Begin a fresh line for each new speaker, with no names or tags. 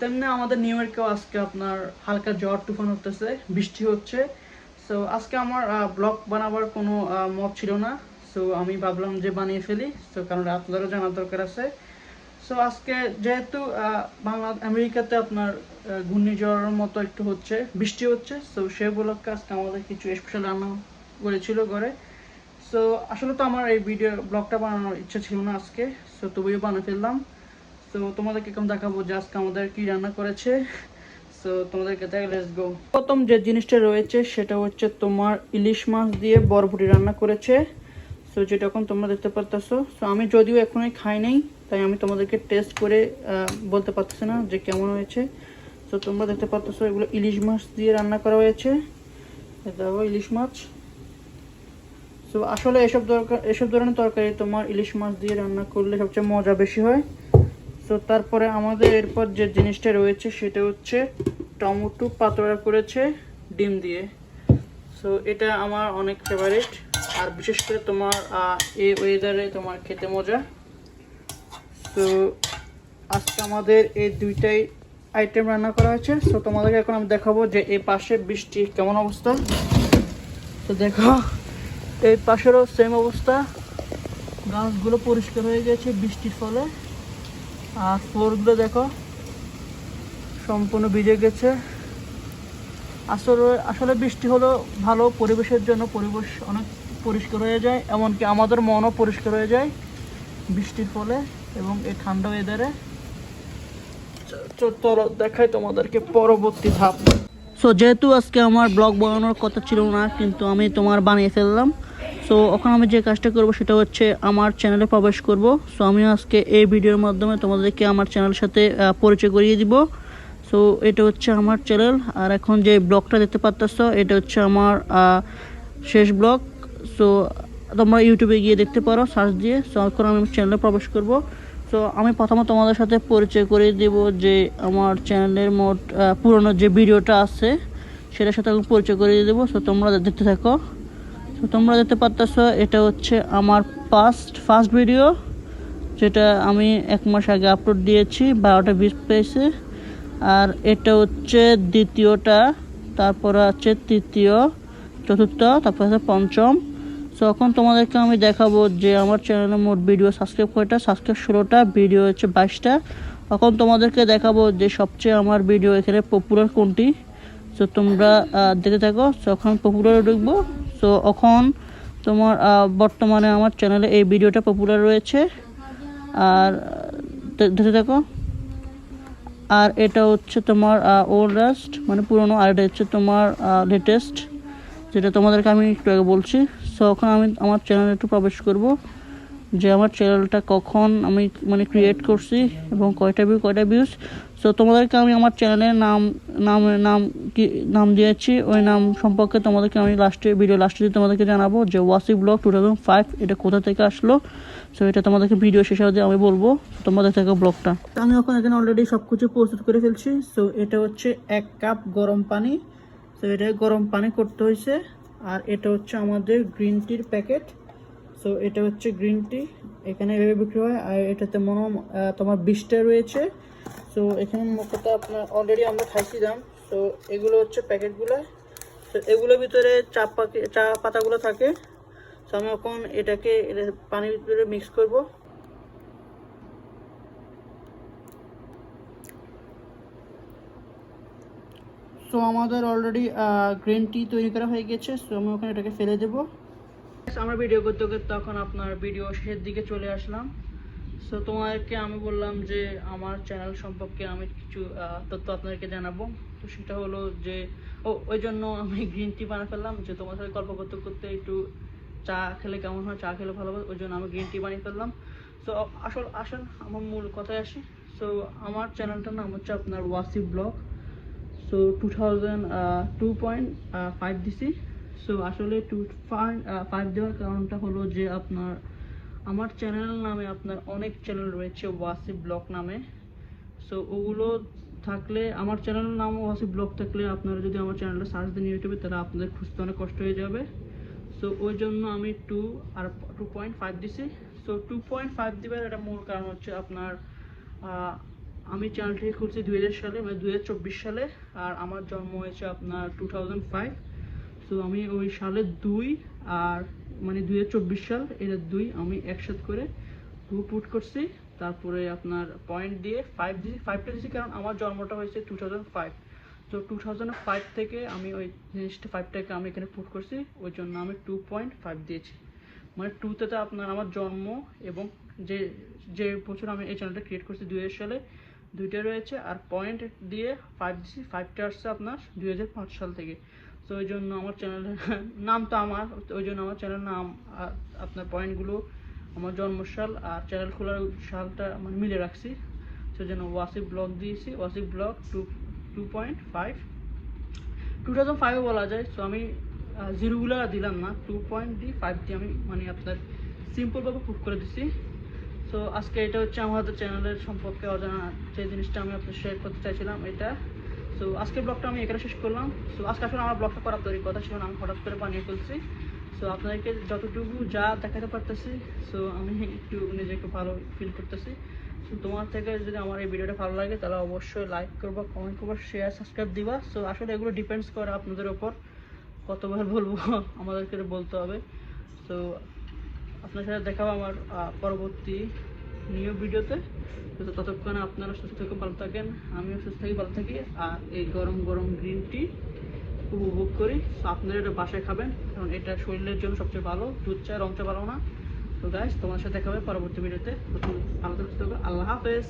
তেমনি আমাদের নিউ ইয়র্কেও আজকে আপনার হালকা ঝড়, তুফান হতেছে, বৃষ্টি হচ্ছে। সো আজকে আমার ব্লগ বানাবার কোনো মত ছিল না। সো আমি ভাবলাম যে বানিয়ে ফেলি। সো কারণ আপনাদেরও জানার দরকার আছে। সো আজকে যেহেতু বাংলা, আমেরিকাতে আপনার ঘূর্ণিঝড়ের মতো একটু হচ্ছে, বৃষ্টি হচ্ছে সো সে উপলক্ষে আজকে আমাদের কিছু স্পেশাল রান্না করেছিল ঘরে। সো আসলে তো আমার এই ভিডিও ব্লগটা বানানোর ইচ্ছা ছিল না আজকে সো তবুও বানিয়ে ফেললাম। সো তোমাদেরকে কেমন দেখাবো যে আজকে আমাদের কি রান্না করেছে। সো তোমাদেরকে দেখ লেটস গো প্রথম যে জিনিসটা রয়েছে, সেটা হচ্ছে তোমার ইলিশ মাছ দিয়ে বরবটি রান্না করেছে। সো এখন তোমরা দেখতে পারতেছো। সো আমি যদিও এখনই খাই নাই তাই আমি তোমাদেরকে টেস্ট করে বলতে পারতেছি না যে কেমন হয়েছে। তো তোমরা দেখতে পারতেছো, এগুলো ইলিশ মাছ দিয়ে রান্না করা হয়েছে। দেখো ইলিশ মাছ। সো আসলে এসব দরকার, এসব ধরনের তরকারি তোমার ইলিশ মাছ দিয়ে রান্না করলে সবচেয়ে মজা বেশি হয়। সো তারপরে আমাদের এরপর যে জিনিসটা রয়েছে, সেটা হচ্ছে টমেটো পাতোড়া করেছে, ডিম দিয়ে। সো এটা আমার অনেক ফেভারিট আর বিশেষ করে তোমার এই ওয়েদারে তোমার খেতে মজা। তো আজকে আমাদের এই দুইটাই আইটেম রান্না করা হয়েছে। সো তোমাদেরকে এখন আমি দেখাবো যে এই পাশে বৃষ্টি কেমন অবস্থা। তো দেখো, এই পাশেরও সেম অবস্থা। গাছগুলো পরিষ্কার হয়ে গেছে বৃষ্টির ফলে। আর ফ্লোরগুলো দেখো, সম্পূর্ণ ভিজে গেছে। আসলে আসলে বৃষ্টি হলো ভালো পরিবেশের জন্য পরিবেশ অনেক পরিষ্কার হয়ে যায়, এমনকি আমাদের মনও পরিষ্কার হয়ে যায় বৃষ্টির ফলে। এবং এই ঠান্ডা ওয়েদারে চলো দেখাই তোমাদেরকে পরবর্তী ধাপ। সো যেহেতু আজকে আমার ব্লগ বানানোর কথা ছিল না, কিন্তু আমি তোমার বানিয়ে ফেললাম। সো এখন আমি যে কাজটা করব সেটা হচ্ছে আমার চ্যানেলে প্রবেশ করব। সো আমি আজকে এই ভিডিওর মাধ্যমে তোমাদেরকে আমার চ্যানেলের সাথে পরিচয় করিয়ে দিব। সো এটা হচ্ছে আমার চ্যানেল আর এখন যে ব্লগটা দেখতে পাচ্ছ এটা হচ্ছে আমার শেষ ব্লগ সো তোমরা ইউটিউবে গিয়ে দেখতে পারো সার্চ দিয়ে। সো এখন আমি চ্যানেলে প্রবেশ করব। সো আমি প্রথমে তোমাদের সাথে পরিচয় করে দেব যে আমার চ্যানেলের মোট পুরনো যে ভিডিওটা আছে, সেটার সাথে আমি পরিচয় করে দেবো। সো তোমরা দেখতে থাকো। তো তোমরা দেখতে পাচ্ছ এটা হচ্ছে আমার ফার্স্ট ফার্স্ট ভিডিও যেটা আমি এক মাস আগে আপলোড দিয়েছি, বারোটা বিশ পেয়েছে। আর এটা হচ্ছে দ্বিতীয়টা, তারপর আছে তৃতীয়, চতুর্থ, তারপর আছে পঞ্চম। তো এখন তোমাদেরকে আমি দেখাবো যে আমার চ্যানেলে মোট ভিডিও সাবস্ক্রাইব কয়টা? সাবস্ক্রাইব ষোলোটা ভিডিও হচ্ছে বাইশটা। এখন তোমাদেরকে দেখাবো যে সবচেয়ে আমার ভিডিও এখানে পপুলার কোনটি। তো তোমরা দেখে থাকো। তো এখন পপুলারে ঢুকবো। তো এখন তোমার বর্তমানে আমার চ্যানেলে এই ভিডিওটা পপুলার রয়েছে। আর দেখে থাকো। আর এটা হচ্ছে তোমার ওল্ডেস্ট মানে পুরনো, আর এটা হচ্ছে তোমার লেটেস্ট যেটা তোমাদেরকে আমি একটু আগে বলছি। সো এখন আমি আমার চ্যানেলে একটু প্রবেশ করব যে আমার চ্যানেলটা কখন আমি মানে ক্রিয়েট করছি এবং কয়টা ভিউ কয়টা ভিউজ সো তোমাদেরকে আমি আমার চ্যানেলের নাম নাম নাম কি, নাম দিয়েছি। ওই নাম সম্পর্কে তোমাদেরকে আমি লাস্টে ভিডিও লাস্টে দিয়ে তোমাদেরকে জানাব যে ওয়াসি ব্লগ টু থাউজেন্ড ফাইভ এটা কোথা থেকে আসলো। সো এটা তোমাদেরকে ভিডিও শেষে দিয়ে আমি বলব তোমাদের থেকে ব্লগটা। আমি এখন এখানে অলরেডি সব কিছু প্রস্তুত করে ফেলছি। সো এটা হচ্ছে এক কাপ গরম পানি। সো এটা গরম পানি করতে হয়েছে আর এটা হচ্ছে আমাদের গ্রিন টির প্যাকেট। সো এটা হচ্ছে গ্রিন টি। এখানে এভাবে বিক্রি হয়। আর এটাতে মনে তোমার বিশটা রয়েছে। সো এখানে মোটটা আপনার অলরেডি আমরা খাইছিলাম। সো এগুলো হচ্ছে প্যাকেটগুলো। তো এগুলোর ভিতরে চা পাকে চা পাতাগুলো থাকে। তো আমি এখন এটাকে এটা পানির ভিতরে মিক্স করব। সো আমাদের অলরেডি গ্রিন টি তৈরি করা হয়ে গেছে। সো আমি ওখানে এটাকে ফেলে দেবো। আমরা ভিডিও করতে করতে তখন আপনার ভিডিও শেষের দিকে চলে আসলাম। সো তোমাদেরকে আমি বললাম যে, আমার চ্যানেল সম্পর্কে আমি কিছু তথ্য আপনাদেরকে জানাব। তো সেটা হলো যে, ও, ওই জন্য আমি গ্রিন টি বানিয়ে ফেললাম। যে, তোমার সাথে গল্প করতে করতে একটু চা খেলে কেমন হয়, চা খেলে ভালো ওই জন্য আমি গ্রিন টি বানিয়ে ফেললাম। সো আসল আসল আমার মূল কথায় আসি। সো আমার চ্যানেলটার নাম হচ্ছে আপনার Wasi blog so two thousand two point five দিছি সো আসলে টু ফাইভ দেওয়ার কারণটা হলো যে আপনার, আমার চ্যানেল নামে আপনার অনেক চ্যানেল রয়েছে ওয়াসি ব্লগ নামে। সো ওগুলো থাকলে, আমার চ্যানেলের নাম ওয়াসি ব্লগ থাকলে আপনারা যদি আমার চ্যানেলটা সার্চ দেন ইউটিউবে তাহলে আপনাদের খুঁজতে অনেক কষ্ট হয়ে যাবে। সো ওই জন্য আমি টু আর টু পয়েন্ট ফাইভ দিছি সো টু পয়েন্ট ফাইভ দিবার এটা মূল কারণ হচ্ছে আপনার আমি চ্যানেলটি খুলছি দুই হাজার সালে মানে দুই হাজার চব্বিশ সালে, আর আমার জন্ম হয়েছে আপনার টু থাউজেন্ড ফাইভ সো আমি ওই সালে দুই, আর মানে দুই হাজার চব্বিশ সাল, এটা দুই, আমি একসাথে করে টু পুট করছি। তারপরে আপনার পয়েন্ট দিয়ে ফাইভ দিয়েছি ফাইভটা দিয়েছি কারণ আমার জন্মটা হয়েছে টু থাউজেন্ড ফাইভ তো টু থাউজেন্ড ফাইভ থেকে আমি ওই জিনিসটা ফাইভটাকে আমি এখানে পুট করছি, ওই জন্য আমি টু পয়েন্ট ফাইভ দিয়েছি। মানে টুতে তো আপনার আমার জন্ম এবং যে যে বছর আমি এই চ্যানেলটা ক্রিয়েট করছি দুই হাজার সালে দুইটা রয়েছে আর পয়েন্ট দিয়ে ফাইভ দিছি ফাইভটা আসছে আপনার দুই হাজার পাঁচ সাল থেকে। তো ওই জন্য আমার চ্যানেলের নাম তো আমার ওই জন্য আমার চ্যানেলের নাম আর আপনার পয়েন্টগুলো আমার জন্মসাল আর চ্যানেল খোলার সালটা আমার মিলে রাখছি। সেই জন্য ওয়াসিফ ব্লগ দিয়েছি, Wasif blog two two point five two thousand ফাইভে বলা যায় সো আমি জিরোগুলো দিলাম না টু পয়েন্ট ডি ফাইভ দিয়ে আমি মানে আপনার সিম্পলভাবে পুট করে দিছি। সো আজকে এটা হচ্ছে আমাদের চ্যানেলের সম্পর্কে অজানা যে জিনিসটা আমি আপনার শেয়ার করতে চাইছিলাম, এটা। সো আজকের ব্লগটা আমি এখানে শেষ করলাম। সো আজকে আসলে আমার ব্লগটা করার তৈরি কথা ছিল না, আমি হঠাৎ করে বানিয়ে ফেলছি। সো আপনাদেরকে যতটুকু যা দেখাতে পারতেছি সো আমি একটু নিজেকে ভালো ফিল করতেছি। সো তোমার থেকে যদি আমার এই ভিডিওটা ভালো লাগে, তাহলে অবশ্যই লাইক করবা কমেন্ট করবা শেয়ার সাবস্ক্রাইব দিবা। সো আসলে এগুলো ডিপেন্ডস করে আপনাদের ওপর কতবার বলব, আমাদেরকে বলতে হবে। সো আপনার সাথে দেখাবো আমার পরবর্তী নিউ ভিডিওতে। তো ততক্ষণে আপনারা সুস্থ থেকে ভালো থাকেন। আমিও সুস্থ থাকি, ভালো থাকি। আর এই গরম গরম গ্রিন টি উপভোগ করি। তো আপনারা এটা বাসায় খাবেন, কারণ এটা শরীরের জন্য সবচেয়ে ভালো। দুধ চা, রং চা ভালো না। তো গাইজ তোমার সাথে দেখা হবে পরবর্তী ভিডিওতে। ভালো থাকতে হবে আল্লাহ হাফেজ।